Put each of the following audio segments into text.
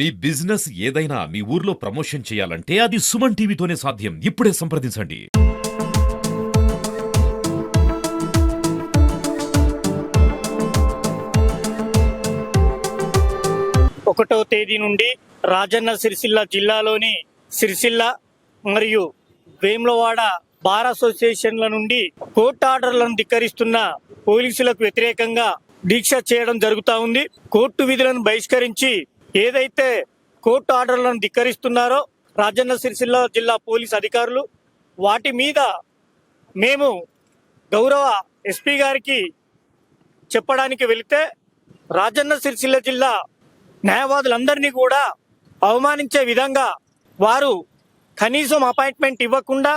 మీ business ఏదైనా మీ ఊర్లో promotion చేయాలంటే అది సుమన్ టీవీతోనే సాధ్యం. ఇప్పుడే సంప్రదించండి. ఒకటో తేదీ నుండి రాజన్న సిరిసిల్ల జిల్లాలోని సిరిసిల్ల మరియు వేములవాడ బార్ అసోసియేషన్ల నుండి కోర్టు ఆర్డర్లను ధిక్కరిస్తున్న పోలీసులకు వ్యతిరేకంగా దీక్ష చేయడం జరుగుతూ ఉంది. కోర్టు విధులను బహిష్కరించి ఏదైతే కోర్టు ఆర్డర్లను ధిక్కరిస్తున్నారో రాజన్న సిరిసిల్ల జిల్లా పోలీస్ అధికారులు వాటి మీద మేము గౌరవ ఎస్పీ గారికి చెప్పడానికి వెళితే రాజన్న సిరిసిల్ల జిల్లా న్యాయవాదులందరినీ కూడా అవమానించే విధంగా వారు కనీసం అపాయింట్మెంట్ ఇవ్వకుండా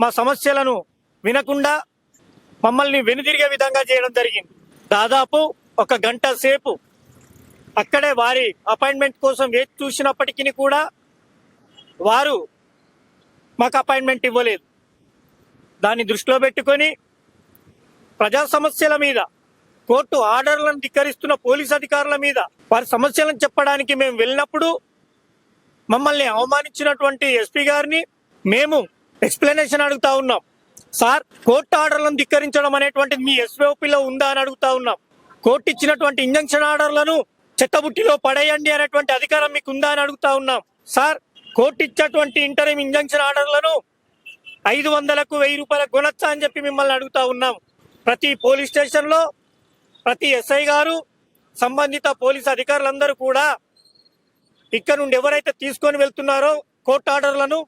మా సమస్యలను వినకుండా మమ్మల్ని వెనుదిరిగే విధంగా చేయడం జరిగింది. దాదాపు ఒక గంట సేపు అక్కడే వారి అపాయింట్మెంట్ కోసం వేచి చూసినప్పటికీ కూడా వారు మాకు అపాయింట్మెంట్ ఇవ్వలేదు. దాన్ని దృష్టిలో పెట్టుకొని ప్రజా సమస్యల మీద కోర్టు ఆర్డర్లను ధిక్కరిస్తున్న పోలీస్ అధికారుల మీద వారి సమస్యలను చెప్పడానికి మేము వెళ్ళినప్పుడు మమ్మల్ని అవమానించినటువంటి ఎస్పీ గారిని మేము ఎక్స్ప్లెనేషన్ అడుగుతా ఉన్నాం. సార్ కోర్టు ఆర్డర్లను ధిక్కరించడం అనేటువంటిది మీ ఎస్ఓపిలో ఉందా అని అడుగుతా ఉన్నాం. కోర్టు ఇచ్చినటువంటి ఇంజంక్షన్ ఆర్డర్లను చెత్తబుట్టిలో పడేయండి అనేటువంటి అధికారం మీకు ఉందా అని అడుగుతా ఉన్నాం. సార్ కోర్టు ఇచ్చేటువంటి ఇంటర్మ్ ఇంజంక్షన్ ఆర్డర్లను ఐదు వందలకు వెయ్యి రూపాయలకు కొనొచ్చా అని చెప్పి మిమ్మల్ని అడుగుతా ఉన్నాం. ప్రతి పోలీస్ స్టేషన్లో ప్రతి ఎస్ఐ గారు సంబంధిత పోలీస్ అధికారులందరూ కూడా ఇక్కడ నుండి ఎవరైతే తీసుకొని వెళ్తున్నారో కోర్టు ఆర్డర్లను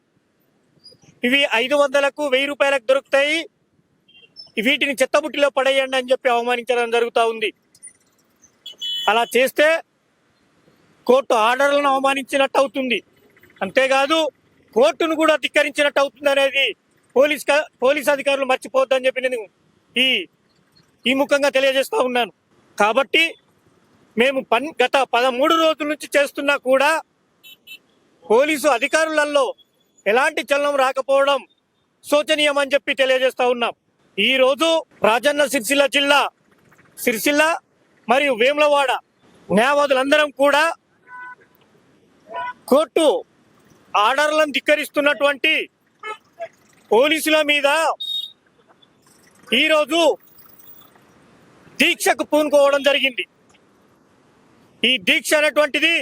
ఇవి ఐదు వందలకు వెయ్యి రూపాయలకు దొరుకుతాయి. వీటిని చెత్తబుట్టిలో పడేయండి అని చెప్పి అవమానించడం జరుగుతూ ఉంది. అలా చేస్తే కోర్టు ఆర్డర్లను అవమానించినట్టు అవుతుంది. అంతేకాదు కోర్టును కూడా ధిక్కరించినట్టు అవుతుంది అనేది పోలీస్ క- పోలీస్ అధికారులు మర్చిపోవద్దని చెప్పి నేను ఈ ఈ ముఖంగా తెలియజేస్తూ ఉన్నాను. కాబట్టి మేము పన్ గత పదమూడు రోజుల నుంచి చేస్తున్నా కూడా పోలీసు అధికారులలో ఎలాంటి చలనం రాకపోవడం శోచనీయం అని చెప్పి తెలియజేస్తా ఉన్నాం. ఈ రోజు రాజన్న సిరిసిల్ల జిల్లా సిరిసిల్ల మరియు వేములవాడ న్యాయవాదులందరం కూడా కోర్టు ఆర్డర్లను ధిక్కరిస్తున్నటువంటి పోలీసుల మీద ఈరోజు దీక్షకు పూనుకోవడం జరిగింది. ఈ దీక్ష అనేటువంటిది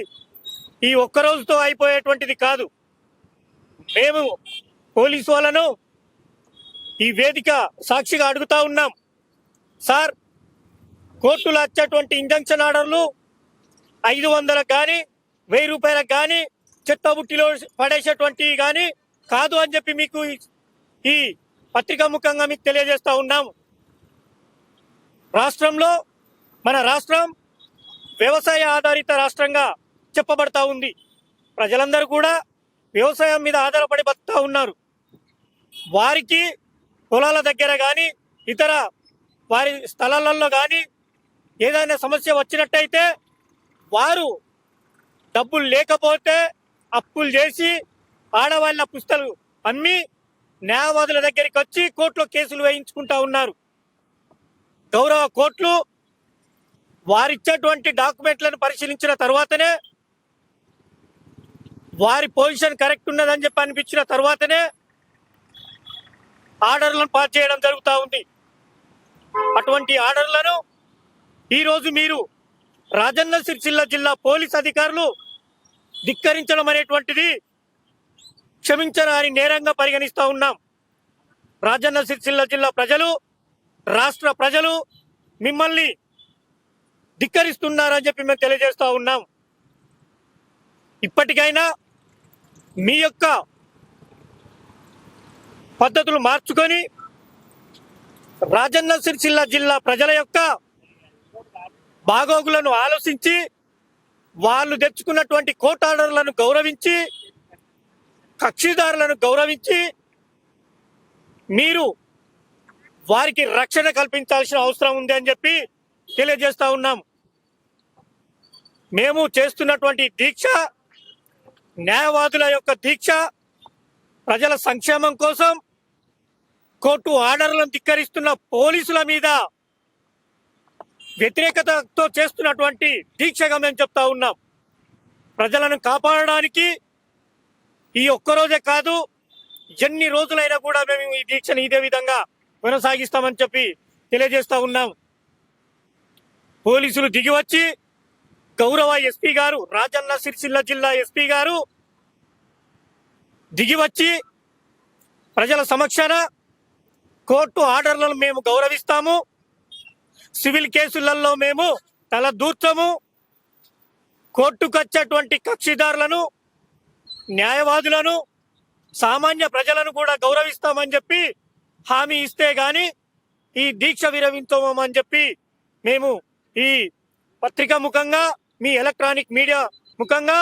ఈ ఒక్క రోజుతో అయిపోయేటువంటిది కాదు. మేము పోలీసు వాళ్ళను ఈ వేదిక సాక్షిగా అడుగుతా ఉన్నాం. సార్ కోర్టులో వచ్చేటువంటి ఇంజంక్షన్ ఆర్డర్లు ఐదు వందలకు కానీ వెయ్యి రూపాయలకు కానీ చెత్తబుట్టిలో పడేసేటువంటివి కానీ కాదు అని చెప్పి మీకు ఈ- పత్రికా ముఖంగా మీకు తెలియజేస్తూ ఉన్నాం రాష్ట్రంలో మన రాష్ట్రం వ్యవసాయ ఆధారిత రాష్ట్రంగా చెప్పబడతా ఉంది. ప్రజలందరూ కూడా వ్యవసాయం మీద ఆధారపడి బతుకుతూ ఉన్నారు. వారికి పొలాల దగ్గర కానీ ఇతర వారి స్థలాలలో కానీ ఏదైనా సమస్య వచ్చినట్టయితే వారు డబ్బులు లేకపోతే అప్పులు చేసి ఆడవాళ్ళ పుస్తలు అమ్మి న్యాయవాదుల దగ్గరికి వచ్చి కోర్టులో కేసులు వేయించుకుంటా ఉన్నారు. గౌరవ కోర్టులు వారిచ్చేటువంటి డాక్యుమెంట్లను పరిశీలించిన తర్వాతనే వారి పొజిషన్ కరెక్ట్ ఉన్నదని చెప్పి అనిపించిన తర్వాతనే ఆర్డర్లను పాస్ చేయడం జరుగుతూ ఉంది. అటువంటి ఆర్డర్లను ఈరోజు మీరు రాజన్న సిరిసిల్ల జిల్లా పోలీస్ అధికారులు ధిక్కరించడం అనేటువంటిది క్షమించరాని నేరంగా పరిగణిస్తూ ఉన్నాం. రాజన్న సిరిసిల్ల జిల్లా ప్రజలు రాష్ట్ర ప్రజలు మిమ్మల్ని ధిక్కరిస్తున్నారని చెప్పి మేము తెలియజేస్తూ ఉన్నాం. ఇప్పటికైనా మీ యొక్క పద్ధతులు మార్చుకొని రాజన్న సిరిసిల్ల జిల్లా ప్రజల యొక్క బాగోగులను ఆలోచించి వాళ్ళు తెచ్చుకున్నటువంటి కోర్టు ఆర్డర్లను గౌరవించి కక్షిదారులను గౌరవించి మీరు వారికి రక్షణ కల్పించాల్సిన అవసరం ఉంది అని చెప్పి తెలియజేస్తా ఉన్నాం. మేము చేస్తున్నటువంటి దీక్ష న్యాయవాదుల యొక్క దీక్ష ప్రజల సంక్షేమం కోసం కోర్టు ఆర్డర్లను ధిక్కరిస్తున్న పోలీసుల మీద వ్యతిరేకతతో చేస్తున్నటువంటి దీక్షగా మేము చెప్తా ఉన్నాం. ప్రజలను కాపాడడానికి ఈ ఒక్కరోజే కాదు ఎన్ని రోజులైనా కూడా మేము ఈ దీక్షను ఇదే విధంగా కొనసాగిస్తామని చెప్పి తెలియజేస్తా ఉన్నాం. పోలీసులు దిగి వచ్చి గౌరవ ఎస్పీ గారు రాజన్న సిరిసిల్ల జిల్లా ఎస్పీ గారు దిగివచ్చి ప్రజల సమక్షాన కోర్టు ఆర్డర్లను మేము గౌరవిస్తాము. సివిల్ కేసులలో మేము తల దూర్చము. కోర్టుకొచ్చేటువంటి కక్షిదారులను న్యాయవాదులను సామాన్య ప్రజలను కూడా గౌరవిస్తామని చెప్పి హామీ ఇస్తే గాని ఈ దీక్ష విరమించమని చెప్పి మేము ఈ పత్రిక ముఖంగా మీ ఎలక్ట్రానిక్ మీడియా ముఖంగా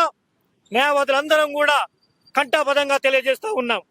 న్యాయవాదులందరం కూడా కంఠాపదంగా తెలియజేస్తూ ఉన్నాం.